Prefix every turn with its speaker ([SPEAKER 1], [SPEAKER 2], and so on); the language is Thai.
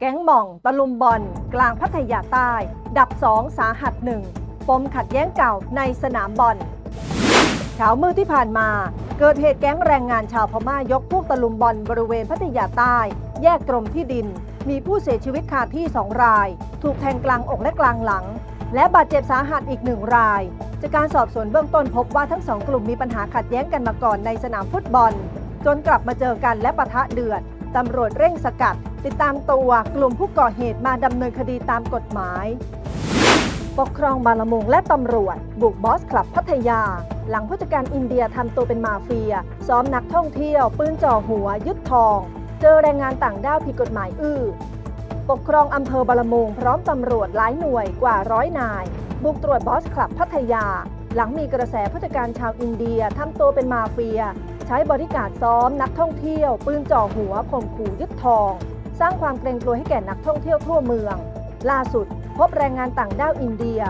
[SPEAKER 1] หม่องตะลุมบอล กลางพัทยาใต้ ดับ2สาหัสหนึ่งปมขัดแย้งเก่าในสนามบอลเช้ามืดที่ผ่านมา เกิดเหตุแก๊งแรงงานชาวพม่ายกพวกตะลุมบอลบริเวณพัทยาใต้ แยกกรมที่ดิน มีผู้เสียชีวิตคาที่2ราย ถูกแทงกลางอกและกลางหลัง และบาดเจ็บสาหัสอีกหนึ่งราย จากการสอบสวนเบื้องต้นพบว่าทั้งสองกลุ่มมีปัญหาขัดแย้งกันมาก่อนในสนามฟุตบอล จนกลับมาเจอกันและปะทะเดือด ตำรวจเร่งสกัด ติดตามตัวกลุ่มผู้ก่อเหตุมาดำเนินคดีตามกฎหมาย ปกครองบางละมุงและตำรวจ บุกบอสคลับพัทยา หลังผู้จัดการอินเดียทำตัวเป็นมาเฟีย ซ้อมนักท่องเที่ยว ปืนจ่อหัว ยึดทอง เจอแรงงานต่างด้าวผิดกฎหมายอื้อปกครองอำเภอบางละมุงพร้อมตำรวจหลายหน่วยกว่าร้อยนาย บุกตรวจบอสคลับพัทยา หลังมีกระแสผู้จัดการชาวอินเดียทำตัวเป็นมาเฟีย ใช้บริการซ้อมนักท่องเที่ยว ปืนจ่อหัวข่มขู่ยึดทอง สร้างความเกรงกลัวให้แก่นักท่องเที่ยวทั่วเมือง ล่าสุด พบแรงงานต่างด้าวอินเดีย